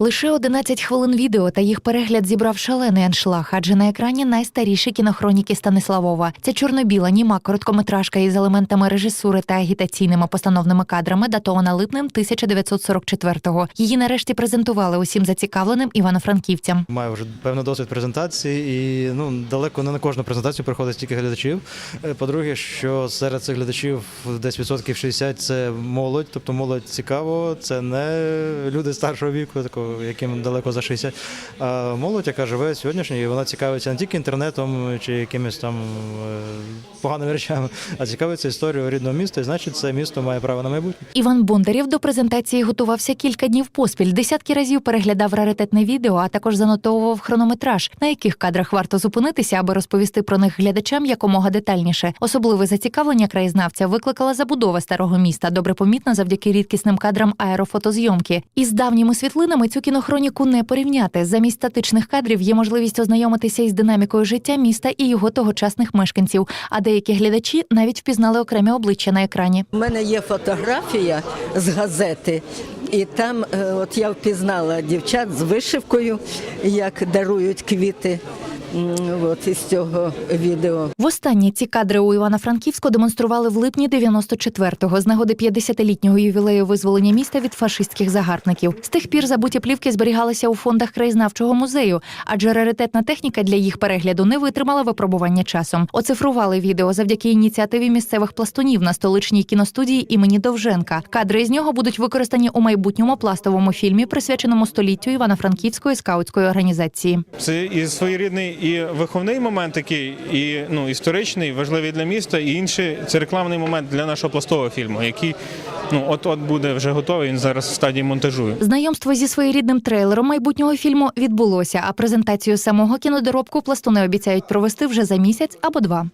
Лише 11 хвилин відео та їх перегляд зібрав шалений аншлаг, адже на екрані найстаріші кінохроніки Станиславова. Ця чорно-біла, німа короткометражка із елементами режисури та агітаційними постановними кадрами, датована липнем 1944-го. Її нарешті презентували усім зацікавленим івано-франківцям. Маю вже певний досвід презентації, і ну далеко не на кожну презентацію приходить стільки глядачів. Е, По-друге, що серед цих глядачів десь відсотків 60 – це молодь, тобто молодь цікаво, це не люди старшого віку, такого, яким далеко за 60, а молодь, яка живе сьогоднішньою, вона цікавиться не тільки інтернетом чи якимись там е, поганими речами, а цікавиться історією рідного міста, і значить, це місто має право на майбутнє. Іван Бондарєв до презентації готувався кілька днів поспіль. Десятки разів переглядав раритетне відео, а також занотовував хронометраж, на яких кадрах варто зупинитися, аби розповісти про них глядачам якомога детальніше. Особливе зацікавлення краєзнавця викликала забудова старого міста, добре помітна завдяки рідкісним кадрам аерофотозйомки. Із давніми світлинами цю кінохроніку не порівняти. Замість статичних кадрів є можливість ознайомитися із динамікою життя міста і його тогочасних мешканців. А деякі глядачі навіть впізнали окремі обличчя на екрані. У мене є фотографія з газети, і там е, от я впізнала дівчат з вишивкою, як дарують квіти. От із цього відео. Востаннє ці кадри у Івано-Франківську демонстрували в липні 94-го з нагоди 50-літнього ювілею визволення міста від фашистських загарбників. З тих пір забуті плівки зберігалися у фондах краєзнавчого музею, адже раритетна техніка для їх перегляду не витримала випробування часом. Оцифрували відео завдяки ініціативі місцевих пластунів на столичній кіностудії імені Довженка. Кадри з нього будуть використані у майбутньому пластовому фільмі, присвяченому століттю Івано-Франківської скаутської організації. Це і своєрідний і виховний момент такий, і ну історичний, важливий для міста, і інший це рекламний момент для нашого пластового фільму, який ну от от буде вже готовий. Він зараз в стадії монтажу. Знайомство зі своєрідним трейлером майбутнього фільму відбулося, а презентацію самого кінодоробку пластуни обіцяють провести вже за місяць або два.